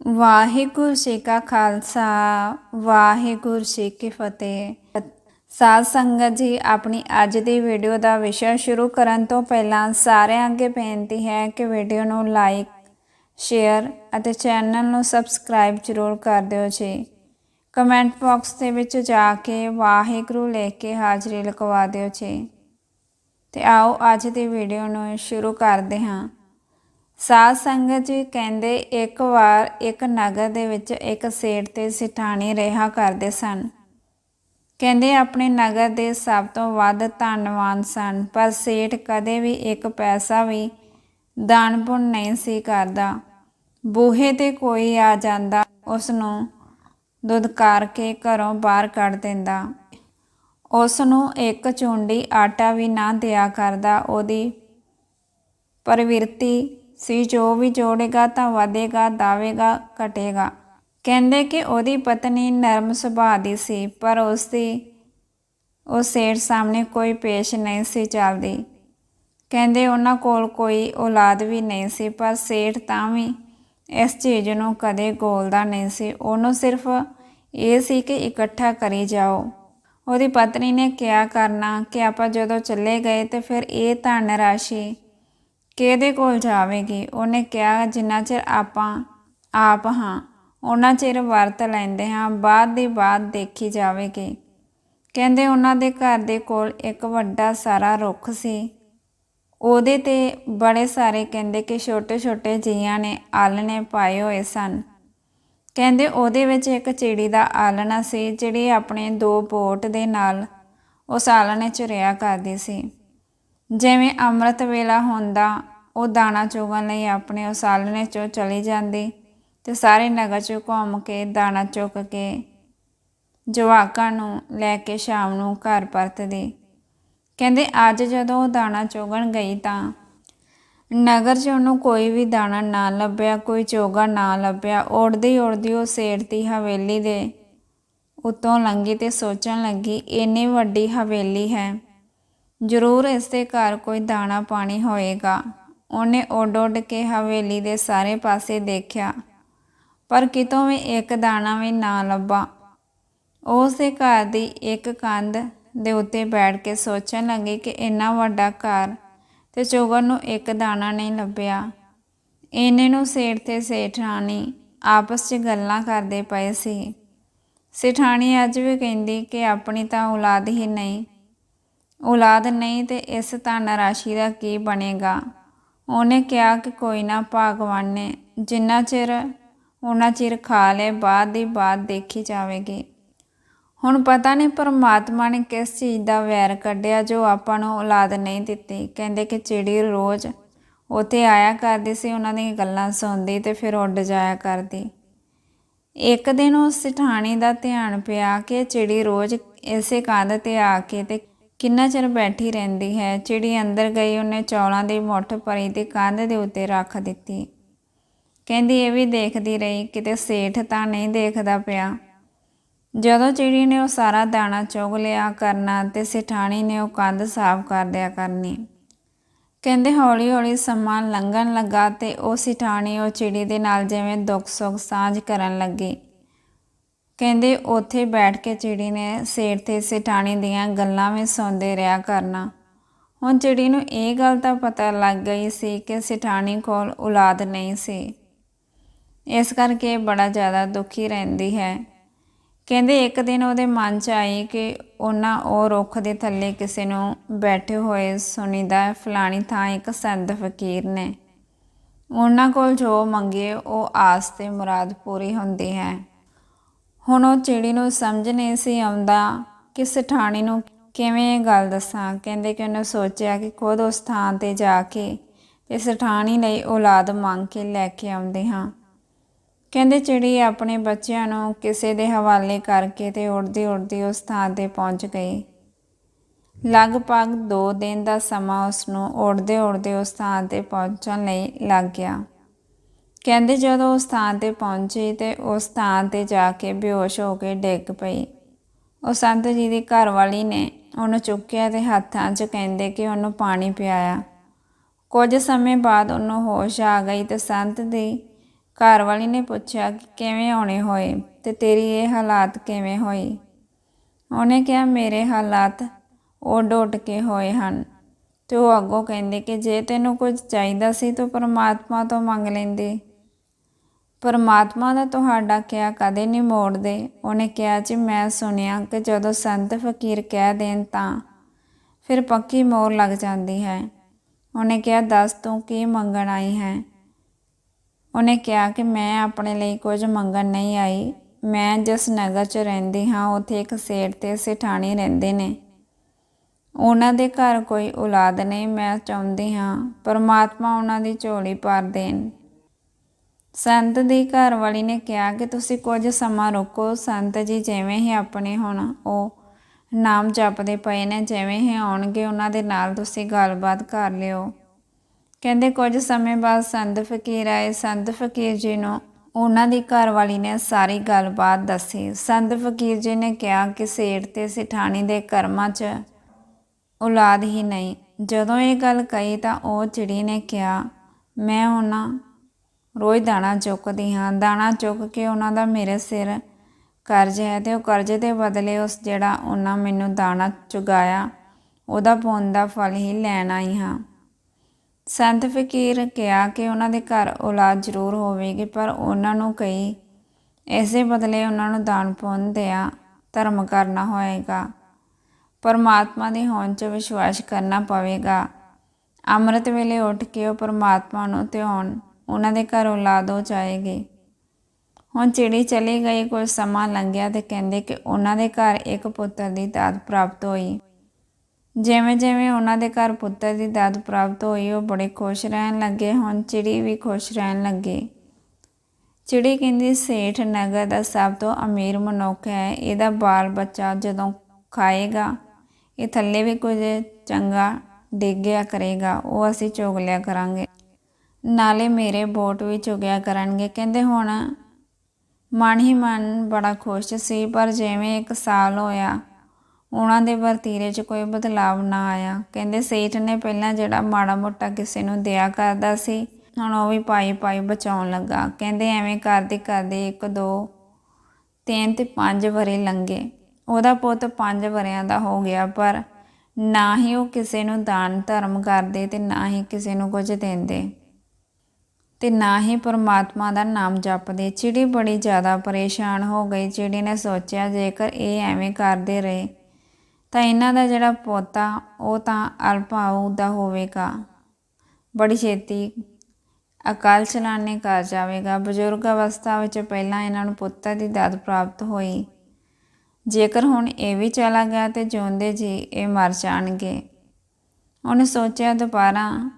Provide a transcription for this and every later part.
ਵਾਹਿਗੁਰੂ ਜੀ ਕਾ ਖਾਲਸਾ, ਵਾਹਿਗੁਰੂ ਜੀ ਕੀ ਫਤਿਹ। ਸਾਧ ਸੰਗਤ ਜੀ, ਆਪਣੀ ਅੱਜ ਦੀ ਵੀਡੀਓ ਦਾ ਵਿਸ਼ਾ ਸ਼ੁਰੂ ਕਰਨ ਤੋਂ ਪਹਿਲਾਂ ਸਾਰਿਆਂ ਅੱਗੇ ਬੇਨਤੀ ਹੈ ਕਿ ਵੀਡੀਓ ਨੂੰ ਲਾਈਕ ਸ਼ੇਅਰ ਅਤੇ ਚੈਨਲ ਨੂੰ ਸਬਸਕ੍ਰਾਈਬ ਜ਼ਰੂਰ ਕਰ ਦਿਓ ਜੀ। ਕਮੈਂਟ ਬਾਕਸ ਦੇ ਵਿੱਚ ਜਾ ਕੇ ਵਾਹਿਗੁਰੂ ਲਿਖ ਕੇ ਹਾਜ਼ਰੀ ਲਗਵਾ ਦਿਓ ਜੀ। ਤੇ ਆਓ ਅੱਜ ਦੀ ਵੀਡੀਓ ਨੂੰ ਸ਼ੁਰੂ ਕਰਦੇ ਹਾਂ। ਸਾਧ ਸੰਗਤ ਜੀ ਕਹਿੰਦੇ, ਇੱਕ ਵਾਰ ਇੱਕ ਨਗਰ ਦੇ ਵਿੱਚ ਇੱਕ ਸੇਠ ਤੇ ਸਿਠਾਣੀ ਰਿਹਾ ਕਰਦੇ ਸਨ। ਕਹਿੰਦੇ, ਆਪਣੇ ਨਗਰ ਦੇ ਸਭ ਤੋਂ ਵੱਧ ਧਨਵਾਨ ਸਨ, ਪਰ ਸੇਠ ਕਦੇ ਵੀ ਇੱਕ ਪੈਸਾ ਵੀ ਦਾਨ ਪੁੰਨ ਨਹੀਂ ਸੀ ਕਰਦਾ। ਬੂਹੇ ਤੇ ਕੋਈ ਆ ਜਾਂਦਾ ਉਸ ਨੂੰ ਦੁਦਕਾਰ ਕੇ ਘਰੋਂ ਬਾਹਰ ਕੱਢ ਦਿੰਦਾ। ਉਸ ਨੂੰ ਇੱਕ ਚੁੰਡੀ ਆਟਾ ਵੀ ਨਾ ਦਿਆ ਕਰਦਾ, ਉਹਦੀ ਪ੍ਰਵਿਰਤੀ ਸੀ, ਜੋ ਵੀ ਜੋੜੇਗਾ ਤਾਂ ਵਧੇਗਾ, ਦਾਵੇਗਾ, ਘਟੇਗਾ। ਕਹਿੰਦੇ ਕਿ ਉਹਦੀ ਪਤਨੀ ਨਰਮ ਸੁਭਾਅ ਦੀ ਸੀ, ਪਰ ਉਸ ਦੀ ਉਹ ਸੇਠ ਸਾਹਮਣੇ ਕੋਈ ਪੇਸ਼ ਨਹੀਂ ਸੀ ਚੱਲਦੀ। ਕਹਿੰਦੇ ਉਹਨਾਂ ਕੋਲ ਕੋਈ ਔਲਾਦ ਵੀ ਨਹੀਂ ਸੀ, ਪਰ ਸੇਠ ਤਾਂ ਵੀ ਇਸ ਚੀਜ਼ ਨੂੰ ਕਦੇ ਗੋਲਦਾ ਨਹੀਂ ਸੀ। ਉਹਨੂੰ ਸਿਰਫ ਇਹ ਸੀ ਕਿ ਇਕੱਠਾ ਕਰੀ ਜਾਓ। ਉਹਦੀ ਪਤਨੀ ਨੇ ਕਿਹਾ ਕਰਨਾ ਕਿ ਆਪਾਂ ਜਦੋਂ ਚੱਲੇ ਗਏ ਤੇ ਫਿਰ ਇਹ ਧਨ ਰਾਸ਼ੀ ਕਿਹਦੇ ਕੋਲ ਜਾਵੇਗੀ? ਉਹਨੇ ਕਿਹਾ, ਜਿੰਨਾ ਚਿਰ ਆਪਾਂ, ਆਪ ਹਾਂ ਉਹਨਾਂ ਚਿਰ ਵਰਤ ਲੈਂਦੇ ਹਾਂ, ਬਾਅਦ ਦੀ ਬਾਤ ਦੇਖੀ ਜਾਵੇਗੀ। ਕਹਿੰਦੇ ਉਹਨਾਂ ਦੇ ਘਰ ਦੇ ਕੋਲ ਇੱਕ ਵੱਡਾ ਸਾਰਾ ਰੁੱਖ ਸੀ। ਉਹਦੇ ਤੇ ਬੜੇ ਸਾਰੇ ਕਹਿੰਦੇ ਕਿ ਛੋਟੇ ਛੋਟੇ ਜੀਆਂ ਨੇ ਆਲਣੇ ਪਾਏ ਹੋਏ ਸਨ। ਕਹਿੰਦੇ ਉਹਦੇ ਵਿੱਚ ਇੱਕ ਚਿੜੀ ਦਾ ਆਲਣਾ ਸੀ, ਜਿਹੜੀ ਆਪਣੇ ਦੋ ਬੋਟ ਦੇ ਨਾਲ ਉਸ ਆਲਣੇ 'ਚ ਰਿਆ ਕਰਦੀ ਸੀ। ਜਿਵੇਂ ਅੰਮ੍ਰਿਤ ਵੇਲਾ ਹੁੰਦਾ ਉਹ ਦਾਣਾ ਚੁਗਣ ਲਈ ਆਪਣੇ ਉਸਾਲਣੇ 'ਚੋਂ ਚਲੀ ਜਾਂਦੀ ਤੇ ਸਾਰੇ ਨਗਰ 'ਚ ਘੁੰਮ ਕੇ ਦਾਣਾ ਚੁੱਕ ਕੇ ਜਵਾਕਾਂ ਨੂੰ ਲੈ ਕੇ ਸ਼ਾਮ ਨੂੰ ਘਰ ਪਰਤਦੀ। ਕਹਿੰਦੇ, ਅੱਜ ਜਦੋਂ ਉਹ ਦਾਣਾ ਚੁਗਣ ਗਈ ਤਾਂ ਨਗਰ 'ਚ ਉਹਨੂੰ ਕੋਈ ਵੀ ਦਾਣਾ ਨਾ ਲੱਭਿਆ, ਕੋਈ ਚੋਗਾ ਨਾ ਲੱਭਿਆ। ਉੜਦੀ ਉੜਦੀ ਉਹ ਸੇਠ ਦੀ ਹਵੇਲੀ ਦੇ ਉਤੋਂ ਲੰਗੀ ਤੇ ਸੋਚਣ ਲੱਗੀ, ਇੰਨੀ ਵੱਡੀ ਹਵੇਲੀ ਹੈ, ਜ਼ਰੂਰ ਇਸ ਦੇ ਘਰ ਕੋਈ ਦਾਣਾ ਪਾਣੀ ਹੋਏਗਾ। ਉਹਨੇ ਉੱਡ ਉੱਡ ਕੇ ਹਵੇਲੀ ਦੇ ਸਾਰੇ ਪਾਸੇ ਦੇਖਿਆ। ਪਰ ਕਿਤੋਂ ਵੀ ਇੱਕ ਦਾਣਾ ਵੀ ਨਾ ਲੱਭਾ। ਉਸ ਦੇ ਘਰ ਦੀ ਇੱਕ ਕੰਧ ਦੇ ਉੱਤੇ ਬੈਠ ਕੇ ਸੋਚਣ ਲੱਗੀ ਕਿ ਇੰਨਾ ਵੱਡਾ ਘਰ ਤੇ ਚੋਗਰ ਨੂੰ ਇੱਕ ਦਾਣਾ ਨਹੀਂ ਲੱਭਿਆ। ਇਹਨੇ ਨੂੰ ਸੇਠ ਤੇ ਸੇਠਾਣੀ ਆਪਸ 'ਚ ਗੱਲਾਂ ਕਰਦੇ ਪਏ ਸੀ। ਸੇਠਾਣੀ ਅੱਜ ਵੀ ਕਹਿੰਦੀ ਕਿ ਆਪਣੀ ਤਾਂ ਔਲਾਦ ਹੀ ਨਹੀਂ। ਔਲਾਦ ਨਹੀਂ ਤੇ ਇਸ ਧਨ ਰਾਸ਼ੀ ਦਾ ਕੀ ਬਣੇਗਾ? ਉਹਨੇ ਕਿਹਾ ਕਿ ਕੋਈ ਨਾ ਭਗਵਾਨ ਨੇ ਜਿੰਨਾ ਚਿਰ ਉਹਨਾਂ ਚਿਰ ਖਾ ਲੇ ਬਾਅਦ ਦੀ ਬਾਤ ਦੇਖੀ ਜਾਵੇਗੀ। ਹੁਣ ਪਤਾ ਨਹੀਂ ਪਰਮਾਤਮਾ ਨੇ ਕਿਸ ਚੀਜ਼ ਦਾ ਵੈਰ ਕੱਢਿਆ ਜੋ ਆਪਾਂ ਨੂੰ ਔਲਾਦ ਨਹੀਂ ਦਿੱਤੀ। ਕਹਿੰਦੇ ਕਿ ਚਿੜੀ ਰੋਜ਼ ਉਥੇ ਆਇਆ ਕਰਦੀ ਸੀ, ਉਹਨਾਂ ਦੀਆਂ ਗੱਲਾਂ ਸੁਣਦੀ ਤੇ ਫਿਰ ਉੱਡ ਜਾਇਆ ਕਰਦੀ। ਇੱਕ ਦਿਨ ਉਸ ਸਿਠਾਣੀ ਦਾ ਧਿਆਨ ਪਿਆ ਕਿ ਚਿੜੀ ਰੋਜ਼ ਇਸੇ ਕੰਧ ਤੇ ਆ ਕੇ ਤੇ ਕਿੰਨਾ ਚਿਰ ਬੈਠੀ ਰਹਿੰਦੀ ਹੈ? ਚਿੜੀ ਅੰਦਰ ਗਈ, ਉਹਨੇ ਚੌਲਾਂ ਦੀ ਮੁੱਠ ਭਰੀ ਤੇ ਕੰਧ ਦੇ ਉੱਤੇ ਰੱਖ ਦਿੱਤੀ। ਕਹਿੰਦੀ, ਇਹ ਵੀ ਦੇਖਦੀ ਰਹੀ, ਕਿਤੇ ਸੇਠ ਤਾਂ ਨਹੀਂ ਦੇਖਦਾ ਪਿਆ। ਜਦੋਂ ਚਿੜੀ ਨੇ ਉਹ ਸਾਰਾ ਦਾਣਾ ਚੁਗ ਲਿਆ ਕਰਨਾ ਤੇ ਸਿਠਾਣੀ ਨੇ ਉਹ ਕੰਧ ਸਾਫ਼ ਕਰ ਦਿਆ ਕਰਨੀ। ਕਹਿੰਦੇ ਹੌਲੀ ਹੌਲੀ ਸਮਾਂ ਲੰਘਣ ਲੱਗਾ ਤੇ ਉਹ ਸਿਠਾਣੀ ਉਹ ਚਿੜੀ ਦੇ ਨਾਲ ਜਿਵੇਂ ਦੁੱਖ ਸੁੱਖ ਸਾਂਝ ਕਰਨ ਲੱਗੀ। ਕਹਿੰਦੇ ਉੱਥੇ ਬੈਠ ਕੇ ਚਿੜੀ ਨੇ ਸੇਠ ਤੇ ਸਿਠਾਣੀ ਦੀਆਂ ਗੱਲਾਂ ਵਿੱਚ ਸੁਣਦੇ ਰਿਹਾ ਕਰਨਾ। ਹੁਣ ਚਿੜੀ ਨੂੰ ਇਹ ਗੱਲ ਤਾਂ ਪਤਾ ਲੱਗ ਗਈ ਸੀ ਕਿ ਸਿਠਾਣੀ ਕੋਲ ਔਲਾਦ ਨਹੀਂ ਸੀ। ਇਸ ਕਰਕੇ ਬੜਾ ਜ਼ਿਆਦਾ ਦੁਖੀ ਰਹਿੰਦੀ ਹੈ। ਕਹਿੰਦੇ ਇੱਕ ਦਿਨ ਉਹਦੇ ਮਨ 'ਚ ਆਈ ਕਿ ਉਹਨਾਂ ਉਹ ਰੁੱਖ ਦੇ ਥੱਲੇ ਕਿਸੇ ਨੂੰ ਬੈਠੇ ਹੋਏ ਸੁਣੀਦਾ ਫਲਾਣੀ ਥਾਂ ਇੱਕ ਸੰਤ ਫਕੀਰ ਨੇ। ਉਹਨਾਂ ਕੋਲ ਜੋ ਮੰਗੇ ਉਹ ਆਸ ਤੇ ਮੁਰਾਦ ਪੂਰੀ ਹੁੰਦੀ ਹੈ। ਹੁਣ ਉਹ ਚਿੜੀ ਨੂੰ ਸਮਝ ਨਹੀਂ ਸੀ ਆਉਂਦਾ ਕਿ ਸਠਾਣੀ ਨੂੰ ਕਿਵੇਂ ਇਹ ਗੱਲ ਦੱਸਾਂ। ਕਹਿੰਦੇ ਕਿ ਉਹਨੇ ਸੋਚਿਆ ਕਿ ਖੁਦ ਉਸ ਥਾਂ ਤੇ ਜਾ ਕੇ ਤੇ ਸਠਾਣੀ ਲਈ ਔਲਾਦ ਮੰਗ ਕੇ ਲੈ ਕੇ ਆਉਂਦੇ ਹਾਂ। ਕਹਿੰਦੇ ਚਿੜੀ ਆਪਣੇ ਬੱਚਿਆਂ ਨੂੰ ਕਿਸੇ ਦੇ ਹਵਾਲੇ ਕਰਕੇ ਤੇ ਉੜਦੀ ਉੜਦੀ ਉਸ ਥਾਂ ਤੇ ਪਹੁੰਚ ਗਈ। ਲਗਭਗ 2 ਦਿਨ ਦਾ ਸਮਾਂ ਉਸ ਨੂੰ ਉੜਦੇ ਉੜਦੇ ਉਸ ਥਾਂ ਤੇ ਪਹੁੰਚਣ ਲਈ ਲੱਗ ਗਿਆ। ਕਹਿੰਦੇ ਜਦੋਂ ਉਸ ਥਾਂ ਤੇ ਪਹੁੰਚੀ ਤੇ ਉਸ ਥਾਂ ਤੇ ਜਾ ਕੇ ਬੇਹੋਸ਼ ਹੋ ਕੇ ਡਿੱਗ ਪਈ। ਉਹ ਸੰਤ ਜੀ ਦੀ ਘਰ ਵਾਲੀ ਨੇ ਉਹਨੂੰ ਚੁੱਕਿਆ ਤੇ ਹੱਥਾਂ 'ਚ ਕਹਿੰਦੇ ਕਿ ਉਹਨੂੰ ਪਾਣੀ ਪਿਆਇਆ। ਕੁਝ ਸਮੇਂ ਬਾਅਦ ਉਹਨੂੰ ਹੋਸ਼ ਆ ਗਈ ਤੇ ਸੰਤ ਦੀ ਘਰ ਵਾਲੀ ਨੇ ਪੁੱਛਿਆ ਕਿ ਕਿਵੇਂ ਆਉਣੇ ਹੋਏ ਤੇ ਤੇਰੀ ਇਹ ਹਾਲਾਤ ਕਿਵੇਂ ਹੋਈ ਉਹਨੇ ਕਿਹਾ, ਮੇਰੇ ਹਾਲਾਤ ਉਹ ਡੋਟ ਕੇ ਹੋਏ ਹਨ। ਤੇ ਉਹ ਅੱਗੋਂ ਕਹਿੰਦੇ ਕਿ ਜੇ ਤੈਨੂੰ ਕੁਝ ਚਾਹੀਦਾ ਸੀ ਤਾਂ ਪਰਮਾਤਮਾ ਤੋਂ ਮੰਗ ਲੈਂਦੇ। ਪਰਮਾਤਮਾ ਦਾ ਤੁਹਾਡਾ ਕਿਹਾ ਕਦੇ ਨਹੀਂ ਮੋੜਦੇ। ਉਹਨੇ ਕਿਹਾ, ਜੀ, ਮੈਂ ਸੁਣਿਆ ਕਿ ਜਦੋਂ ਸੰਤ ਫਕੀਰ ਕਹਿ ਦੇਣ ਤਾਂ ਫਿਰ ਪੱਕੀ ਮੋਰ ਲੱਗ ਜਾਂਦੀ ਹੈ। ਉਹਨੇ ਕਿਹਾ, ਦੱਸ ਤੂੰ ਕੀ ਮੰਗਣ ਆਈ ਹੈ? ਉਹਨੇ ਕਿਹਾ ਕਿ ਮੈਂ ਆਪਣੇ ਲਈ ਕੁਝ ਮੰਗਣ ਨਹੀਂ ਆਈ। ਮੈਂ ਜਿਸ ਨਗਰ 'ਚ ਰਹਿੰਦੀ ਹਾਂ, ਉੱਥੇ ਇੱਕ ਸੇਠ ਤੇ ਸੇਠਾਣੀ ਰਹਿੰਦੇ ਨੇ। ਉਹਨਾਂ ਦੇ ਘਰ ਕੋਈ ਔਲਾਦ ਨਹੀਂ, ਮੈਂ ਚਾਹੁੰਦੀ ਹਾਂ ਪਰਮਾਤਮਾ ਉਹਨਾਂ ਦੀ ਝੋਲੀ ਭਰ ਦੇਣ। ਸੰਤ ਦੀ ਘਰ ਵਾਲੀ ਨੇ ਕਿਹਾ ਕਿ ਤੁਸੀਂ ਕੁਝ ਸਮਾਂ ਰੁਕੋ, ਸੰਤ ਜੀ ਜਿਵੇਂ ਹੀ ਆਪਣੇ ਹੁਣ, ਉਹ ਨਾਮ ਜਪਦੇ ਪਏ ਨੇ, ਜਿਵੇਂ ਹੀ ਆਉਣਗੇ ਉਹਨਾਂ ਦੇ ਨਾਲ ਤੁਸੀਂ ਗੱਲਬਾਤ ਕਰ ਲਿਓ। ਕਹਿੰਦੇ ਕੁਝ ਸਮੇਂ ਬਾਅਦ ਸੰਤ ਫਕੀਰ ਆਏ, ਸੰਤ ਫਕੀਰ ਜੀ ਨੂੰ ਉਹਨਾਂ ਦੀ ਘਰ ਵਾਲੀ ਨੇ ਸਾਰੀ ਗੱਲਬਾਤ ਦੱਸੀ। ਸੰਤ ਫਕੀਰ ਜੀ ਨੇ ਕਿਹਾ ਕਿ ਸੇਠ ਤੇ ਸਿਠਾਣੀ ਦੇ ਕਰਮਾਂ 'ਚ ਔਲਾਦ ਹੀ ਨਹੀਂ। ਜਦੋਂ ਇਹ ਗੱਲ ਕਹੀ ਤਾਂ ਉਹ ਚਿੜੀ ਨੇ ਕਿਹਾ, ਮੈਂ ਉਹਨਾਂ ਰੋਜ਼ ਦਾਣਾ ਚੁੱਕਦੀ ਹਾਂ। ਦਾਣਾ ਚੁੱਕ ਕੇ ਉਹਨਾਂ ਦਾ ਮੇਰੇ ਸਿਰ ਕਰਜ਼ ਹੈ ਤੇ ਉਹ ਕਰਜ਼ੇ ਦੇ ਬਦਲੇ ਉਸ ਜਿਹੜਾ ਉਹਨਾਂ ਮੈਨੂੰ ਦਾਣਾ ਚੁਗਾਇਆ, ਉਹਦਾ ਪੁੰਨ ਦਾ ਫਲ ਹੀ ਲੈਣ ਆਈ ਹਾਂ। ਸੰਤ ਫਕੀਰ ਕਿਹਾ ਕਿ ਉਹਨਾਂ ਦੇ ਘਰ ਔਲਾਦ ਜ਼ਰੂਰ ਹੋਵੇਗੀ, ਪਰ ਉਹਨਾਂ ਨੂੰ ਕਈ ਇਸੇ ਬਦਲੇ ਉਹਨਾਂ ਨੂੰ ਦਾਨ ਪੁੰਨ ਦਿਆ ਧਰਮ ਕਰਨਾ ਹੋਏਗਾ। ਪਰਮਾਤਮਾ ਦੀ ਹੋਣ 'ਚ ਵਿਸ਼ਵਾਸ ਕਰਨਾ ਪਵੇਗਾ। ਅੰਮ੍ਰਿਤ ਵੇਲੇ ਉੱਠ ਕੇ ਉਹ ਪਰਮਾਤਮਾ ਨੂੰ ਧਿਆਉਣ ਉਹਨਾਂ ਦੇ ਘਰ ਔਲਾਦ ਹੋ ਜਾਏਗੀ। ਹੁਣ ਚਿੜੀ ਚਲੀ ਗਈ, ਕੁਝ ਸਮਾਂ ਲੰਘਿਆ ਤੇ ਕਹਿੰਦੇ ਕਿ ਉਹਨਾਂ ਦੇ ਘਰ ਇੱਕ ਪੁੱਤਰ ਦੀ ਦਾਤ ਪ੍ਰਾਪਤ ਹੋਈ। ਜਿਵੇਂ ਜਿਵੇਂ ਉਹਨਾਂ ਦੇ ਘਰ ਪੁੱਤਰ ਦੀ ਦਾਤ ਪ੍ਰਾਪਤ ਹੋਈ, ਉਹ ਬੜੇ ਖੁਸ਼ ਰਹਿਣ ਲੱਗੇ। ਹੁਣ ਚਿੜੀ ਵੀ ਖੁਸ਼ ਰਹਿਣ ਲੱਗੀ। ਚਿੜੀ ਕਹਿੰਦੀ, ਸੇਠ, ਨਗਰ ਦਾ ਸਭ ਤੋਂ ਅਮੀਰ ਮਨੁੱਖ ਹੈ। ਇਹਦਾ ਬਾਲ ਬੱਚਾ ਜਦੋਂ ਖਾਏਗਾ, ਇਹ ਥੱਲੇ ਵੀ ਕੁਝ ਚੰਗਾ ਡਿੱਗਿਆ ਕਰੇਗਾ। ਉਹ ਅਸੀਂ ਚੋਗ ਲਿਆ ਕਰਾਂਗੇ। ਨਾਲੇ ਮੇਰੇ ਬੋਟ ਵੀ ਚੁਗਿਆ ਕਰਨਗੇ। ਕਹਿੰਦੇ ਹੁਣ ਮਨ ਹੀ ਮਨ ਬੜਾ ਖੁਸ਼ ਸੀ, ਪਰ ਜਿਵੇਂ ਇੱਕ ਸਾਲ ਹੋਇਆ, ਉਹਨਾਂ ਦੇ ਵਰਤੀਰੇ 'ਚ ਕੋਈ ਬਦਲਾਵ ਨਾ ਆਇਆ। ਕਹਿੰਦੇ ਸੇਠ ਨੇ ਪਹਿਲਾਂ ਜਿਹੜਾ ਮਾੜਾ ਮੋਟਾ ਕਿਸੇ ਨੂੰ ਦਿਆ ਕਰਦਾ ਸੀ, ਹੁਣ ਉਹ ਵੀ ਪਾਈ ਪਾਈ ਬਚਾਉਣ ਲੱਗਾ। ਕਹਿੰਦੇ ਐਵੇਂ ਕਰਦੇ ਕਰਦੇ ਇੱਕ, ਦੋ, ਤਿੰਨ ਤੇ ਪੰਜ ਵਰੇ ਲੰਘੇ। ਉਹਦਾ ਪੁੱਤ ਪੰਜ ਵਰਿਆਂ ਦਾ ਹੋ ਗਿਆ, ਪਰ ਨਾ ਹੀ ਉਹ ਕਿਸੇ ਨੂੰ ਦਾਨ ਧਰਮ ਕਰਦੇ ਤੇ ਨਾ ਹੀ ਕਿਸੇ ਨੂੰ ਕੁਝ ਦਿੰਦੇ। ਤੇ ਨਾ ਹੀ ਪਰਮਾਤਮਾ ਦਾ ਨਾਮ ਜਪਦੇ। ਚਿੜੀ ਬੜੀ ਜ਼ਿਆਦਾ ਪਰੇਸ਼ਾਨ ਹੋ ਗਈ। ਚਿੜੀ ਨੇ ਸੋਚਿਆ, ਜੇਕਰ ਇਹ ਐਵੇਂ ਕਰਦੇ ਰਹੇ, ਤਾਂ ਇਹਨਾਂ ਦਾ ਜਿਹੜਾ ਪੋਤਾ, ਉਹ ਤਾਂ ਅਲਪਾਉ ਦਾ ਹੋਵੇਗਾ। ਬੜੀ ਛੇਤੀ ਅਕਾਲ ਚਲਾਣੇ ਕਰ ਜਾਵੇਗਾ। ਬਜ਼ੁਰਗ ਅਵਸਥਾ ਵਿੱਚ ਪਹਿਲਾਂ ਇਹਨਾਂ ਨੂੰ ਪੁੱਤਰ ਦੀ ਦਾਤ ਪ੍ਰਾਪਤ ਹੋਈ। ਜੇਕਰ ਹੁਣ ਇਹ ਵੀ ਚਲਾ ਗਿਆ ਤੇ ਜਿਉਂਦੇ ਜੀ, ਇਹ ਮਰ ਜਾਣਗੇ। ਉਹਨੇ ਸੋਚਿਆ, ਦੁਬਾਰਾ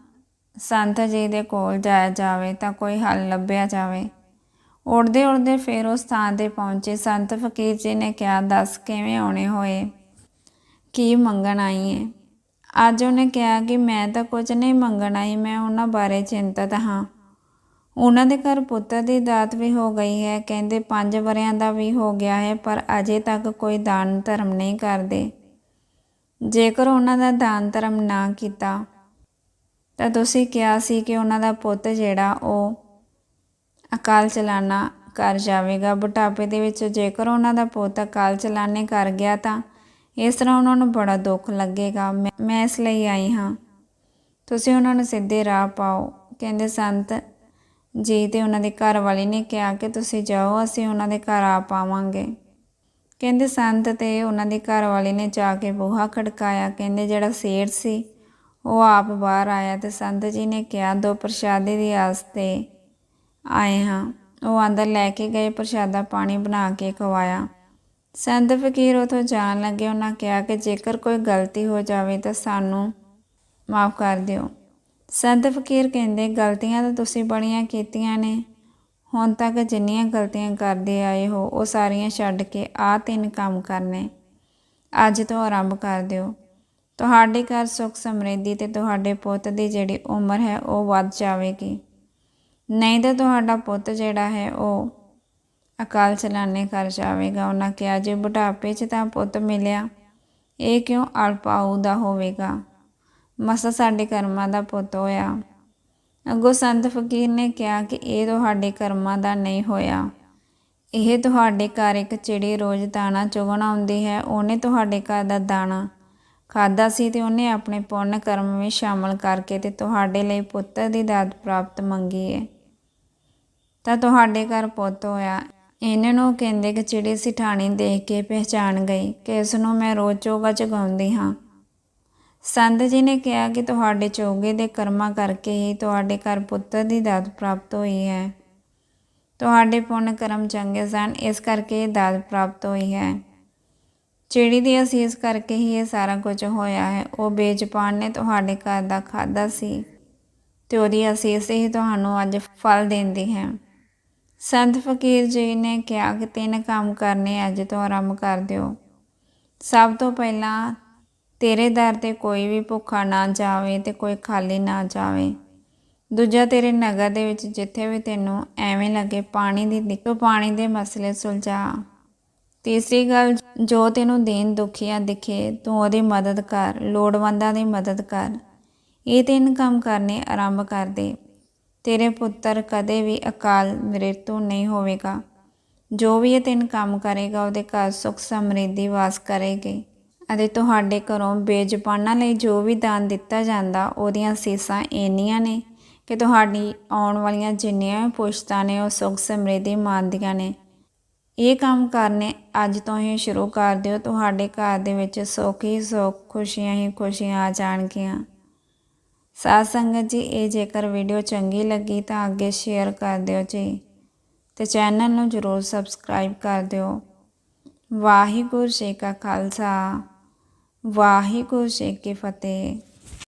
ਸੰਤ ਜੀ ਦੇ ਕੋਲ ਜਾਇਆ ਜਾਵੇ ਤਾਂ ਕੋਈ ਹੱਲ ਲੱਭਿਆ ਜਾਵੇ। ਉੜਦੇ ਉੜਦੇ ਫਿਰ ਉਸ ਥਾਂ ਤੇ ਪਹੁੰਚੇ। ਸੰਤ ਫਕੀਰ ਜੀ ਨੇ ਕਿਹਾ, ਦੱਸ ਕਿਵੇਂ ਆਉਣੇ ਹੋਏ? ਕੀ ਮੰਗਣ ਆਈ ਹੈ ਅੱਜ ਉਹਨੇ ਕਿਹਾ ਕਿ ਮੈਂ ਤਾਂ ਕੁਝ ਨਹੀਂ ਮੰਗਣ ਆਈ, ਮੈਂ ਉਹਨਾਂ ਬਾਰੇ ਚਿੰਤਤ ਹਾਂ। ਉਹਨਾਂ ਦੇ ਘਰ ਪੁੱਤਰ ਦੀ ਦਾਤ ਵੀ ਹੋ ਗਈ ਹੈ, ਕਹਿੰਦੇ 5 ਵਰਿਆਂ ਦਾ ਵੀ ਹੋ ਗਿਆ ਹੈ, ਪਰ ਅਜੇ ਤੱਕ ਕੋਈ ਦਾਨ ਧਰਮ ਨਹੀਂ ਕਰਦੇ। ਜੇਕਰ ਉਹਨਾਂ ਦਾ ਦਾਨ ਧਰਮ ਨਾ ਕੀਤਾ ਤਾਂ ਤੁਸੀਂ ਕਿਹਾ ਸੀ ਕਿ ਉਹਨਾਂ ਦਾ ਪੁੱਤ ਜਿਹੜਾ ਉਹ ਅਕਾਲ ਚਲਾਣਾ ਕਰ ਜਾਵੇਗਾ। ਬੁਢਾਪੇ ਦੇ ਵਿੱਚ ਜੇਕਰ ਉਹਨਾਂ ਦਾ ਪੁੱਤ ਅਕਾਲ ਚਲਾਣੇ ਕਰ ਗਿਆ ਤਾਂ ਇਸ ਤਰ੍ਹਾਂ ਉਹਨਾਂ ਨੂੰ ਬੜਾ ਦੁੱਖ ਲੱਗੇਗਾ। ਮੈਂ ਮੈਂ ਇਸ ਲਈ ਆਈ ਹਾਂ। ਤੁਸੀਂ ਉਹਨਾਂ ਨੂੰ ਸਿੱਧੇ ਰਾਹ ਪਾਓ। ਕਹਿੰਦੇ ਸੰਤ ਜੀ ਤੇ ਉਹਨਾਂ ਦੇ ਘਰ ਵਾਲੀ ਨੇ ਕਿਹਾ ਕਿ ਤੁਸੀਂ ਜਾਓ, ਅਸੀਂ ਉਹਨਾਂ ਦੇ ਘਰ ਆ ਪਾਵਾਂਗੇ। ਕਹਿੰਦੇ ਸੰਤ ਤੇ ਉਹਨਾਂ ਦੀ ਘਰ ਵਾਲੀ ਨੇ ਜਾ ਕੇ ਬੂਹਾ ਖੜਕਾਇਆ। ਕਹਿੰਦੇ ਜਿਹੜਾ ਸੇਠ ਸੀ ਉਹ ਆਪ ਬਾਹਰ ਆਇਆ ਤੇ ਸੰਤ ਜੀ ਨੇ ਕਿਹਾ, ਦੋ ਪ੍ਰਸ਼ਾਦੇ ਦੀ ਆਸ ਤੇ ਆਏ ਹਾਂ। ਉਹ ਅੰਦਰ ਲੈ ਕੇ ਗਏ, ਪ੍ਰਸ਼ਾਦਾ ਪਾਣੀ ਬਣਾ ਕੇ ਖਵਾਇਆ। ਸੰਤ ਫਕੀਰ ਉਥੋਂ ਜਾਣ ਲੱਗੇ। ਉਹਨਾਂ ਕਿਹਾ ਕਿ ਜੇਕਰ ਕੋਈ ਗਲਤੀ ਹੋ ਜਾਵੇ ਤਾਂ ਸਾਨੂੰ ਮਾਫ ਕਰ ਦਿਓ। ਸੰਤ ਫਕੀਰ ਕਹਿੰਦੇ, ਗਲਤੀਆਂ ਤਾਂ ਤੁਸੀਂ ਬੜੀਆਂ ਕੀਤੀਆਂ ਨੇ। ਹੁਣ ਤੱਕ ਜਿੰਨੀਆਂ ਗਲਤੀਆਂ ਕਰਦੇ ਆਏ ਹੋ, ਉਹ ਸਾਰੀਆਂ ਛੱਡ ਕੇ ਆਹ ਤਿੰਨ ਕੰਮ ਕਰਨੇ। ਅੱਜ ਤੋਂ ਆਰੰਭ ਕਰ ਦਿਓ। ਤੁਹਾਡੇ ਘਰ ਸੁੱਖ ਸਮਰਿੱਧੀ ਤੇ ਤੁਹਾਡੇ ਪੁੱਤ ਦੀ ਜਿਹੜੀ ਉਮਰ ਹੈ ਉਹ ਵੱਧ ਜਾਵੇਗੀ। ਨਹੀਂ ਤਾਂ ਤੁਹਾਡਾ ਪੁੱਤ ਜਿਹੜਾ ਹੈ ਉਹ ਅਕਾਲ ਚਲਾਣੇ ਕਰ ਜਾਵੇਗਾ। ਉਹਨਾਂ ਕਿਹਾ, ਜੇ ਬੁਢਾਪੇ 'ਚ ਤਾਂ ਪੁੱਤ ਮਿਲਿਆ, ਇਹ ਕਿਉਂ ਅਲਪਾਉ ਦਾ ਹੋਵੇਗਾ? ਮਸਾ ਸਾਡੇ ਕਰਮਾਂ ਦਾ ਪੁੱਤ ਹੋਇਆ। ਅੱਗੋਂ ਸੰਤ ਫਕੀਰ ਨੇ ਕਿਹਾ ਕਿ ਇਹ ਤੁਹਾਡੇ ਕਰਮਾਂ ਦਾ ਨਹੀਂ ਹੋਇਆ। ਇਹ ਤੁਹਾਡੇ ਘਰ ਇੱਕ ਚਿੜੀ ਰੋਜ਼ ਦਾਣਾ ਚੁਗਣ ਆਉਂਦੀ ਹੈ, ਉਹਨੇ ਤੁਹਾਡੇ ਘਰ ਦਾ ਦਾਣਾ ਖਾਦਾ ਸੀ ਤੇ ਉਹਨੇ ਆਪਣੇ ਪੁੰਨ ਕਰਮ ਵਿੱਚ ਸ਼ਾਮਲ ਕਰਕੇ ਤੇ ਤੁਹਾਡੇ ਲਈ ਪੁੱਤਰ ਦੀ ਦਾਤ ਪ੍ਰਾਪਤ ਮੰਗੀ ਹੈ ਤਾਂ ਤੁਹਾਡੇ ਘਰ ਪੁੱਤ ਹੋਇਆ। ਇਹਨਾਂ ਨੂੰ ਕਹਿੰਦੇ ਕਿ ਚਿੜੀ ਸਿਠਾਣੀ ਦੇਖ ਕੇ ਪਹਿਚਾਨ ਗਈ ਕਿ ਇਸ ਨੂੰ ਮੈਂ ਰੋਜ਼ ਚੋਗਾ ਚਗਾਉਂਦੀ ਹਾਂ। ਸੰਤ ਜੀ ਨੇ ਕਿਹਾ ਕਿ ਤੁਹਾਡੇ ਚੋਗੇ ਦੇ ਕਰਮਾਂ ਕਰਕੇ ਹੀ ਤੁਹਾਡੇ ਘਰ ਪੁੱਤਰ ਦੀ ਦਾਤ ਪ੍ਰਾਪਤ ਹੋਈ ਹੈ। ਤੁਹਾਡੇ ਪੁੰਨ ਕਰਮ ਚੰਗੇ ਸਨ, ਇਸ ਕਰਕੇ ਇਹ ਦਾਤ ਪ੍ਰਾਪਤ ਹੋਈ ਹੈ। ਚਿੜੀ ਦੀ ਅਸੀਸ ਕਰਕੇ ਹੀ ਇਹ ਸਾਰਾ ਕੁਝ ਹੋਇਆ ਹੈ, ਉਹ ਬੇਜ਼ਬਾਨ ਨੇ ਤੁਹਾਡੇ ਘਰ ਦਾ ਖਾਦਾ ਸੀ ਤੇ ਉਹਦੀ ਅਸੀਸ ਹੀ ਤੁਹਾਨੂੰ ਅੱਜ ਫਲ ਦਿੰਦੀ ਹੈ। ਸੰਤ ਫਕੀਰ ਜੀ ਨੇ ਕਿਹਾ ਕਿ ਤਿੰਨ ਕੰਮ ਕਰਨੇ ਅੱਜ ਤੋਂ ਆਰੰਭ ਕਰ ਦਿਓ। ਸਭ ਤੋਂ ਪਹਿਲਾਂ ਤੇਰੇ ਦਰ ਤੇ ਕੋਈ ਵੀ ਭੁੱਖਾ ਨਾ ਜਾਵੇ ਤੇ ਕੋਈ ਖਾਲੀ ਨਾ ਜਾਵੇ। ਦੂਜਾ ਤੇਰੇ ਨਗਰ ਦੇ ਵਿੱਚ ਜਿੱਥੇ ਵੀ ਤੈਨੂੰ ਐਵੇਂ ਲੱਗੇ ਪਾਣੀ ਦੀ ਦਿੱਕਤ ਪਾਣੀ ਦੇ ਮਸਲੇ ਸੁਲਝਾ। ਤੀਸਰੀ ਗੱਲ ਜੋ ਤੈਨੂੰ ਦੇਨ ਦੁਖੀਆ ਦਿਖੇ, ਤੂੰ ਉਹਦੀ ਮਦਦ ਕਰ, ਲੋੜਵੰਦਾਂ ਦੀ ਮਦਦ ਕਰ। ਇਹ ਤਿੰਨ ਕੰਮ ਕਰਨੇ ਆਰੰਭ ਕਰ ਦੇ। ਤੇਰੇ ਪੁੱਤਰ ਕਦੇ ਵੀ ਅਕਾਲ ਮ੍ਰਿਤੂ ਨਹੀਂ ਹੋਵੇਗਾ। ਜੋ ਵੀ ਇਹ ਤਿੰਨ ਕੰਮ ਕਰੇਗਾ, ਉਹਦੇ ਘਰ ਸੁਖ ਸਮਰਿੱਧੀ ਵਾਸ ਕਰੇਗੀ ਅਤੇ ਤੁਹਾਡੇ ਘਰੋਂ ਬੇਜ਼ਬਾਨਾਂ ਲਈ ਜੋ ਵੀ ਦਾਨ ਦਿੱਤਾ ਜਾਂਦਾ, ਉਹਦੀਆਂ ਸੀਸਾਂ ਇੰਨੀਆਂ ਨੇ ਕਿ ਤੁਹਾਡੀ ਆਉਣ ਵਾਲੀਆਂ ਜਿੰਨੀਆਂ ਵੀ ਪੁਸ਼ਤਾਂ ਨੇ, ਉਹ ਸੁਖ ਸਮਰਿੱਧੀ ਮੰਨਦੀਆਂ ਨੇ। ਇਹ ਕੰਮ ਕਰਨੇ ਅੱਜ ਤੋਂ ਹੀ ਸ਼ੁਰੂ ਕਰ ਦਿਓ। ਤੁਹਾਡੇ ਘਰ ਦੇ ਵਿੱਚ ਸੁੱਖ ਹੀ ਸੁੱਖ, ਖੁਸ਼ੀਆਂ ਹੀ ਖੁਸ਼ੀਆਂ ਆ ਜਾਣਗੀਆਂ। ਸਾਧ ਸੰਗਤ ਜੀ, ਇਹ ਜੇਕਰ ਵੀਡੀਓ ਚੰਗੀ ਲੱਗੀ ਤਾਂ ਅੱਗੇ ਸ਼ੇਅਰ ਕਰ ਦਿਓ ਜੀ ਤੇ ਚੈਨਲ ਨੂੰ ਜਰੂਰ ਸਬਸਕ੍ਰਾਈਬ ਕਰ ਦਿਓ। ਵਾਹਿਗੁਰੂ ਜੀ ਕਾ ਖਾਲਸਾ, ਵਾਹਿਗੁਰੂ ਜੀ ਕੀ ਫਤਿਹ।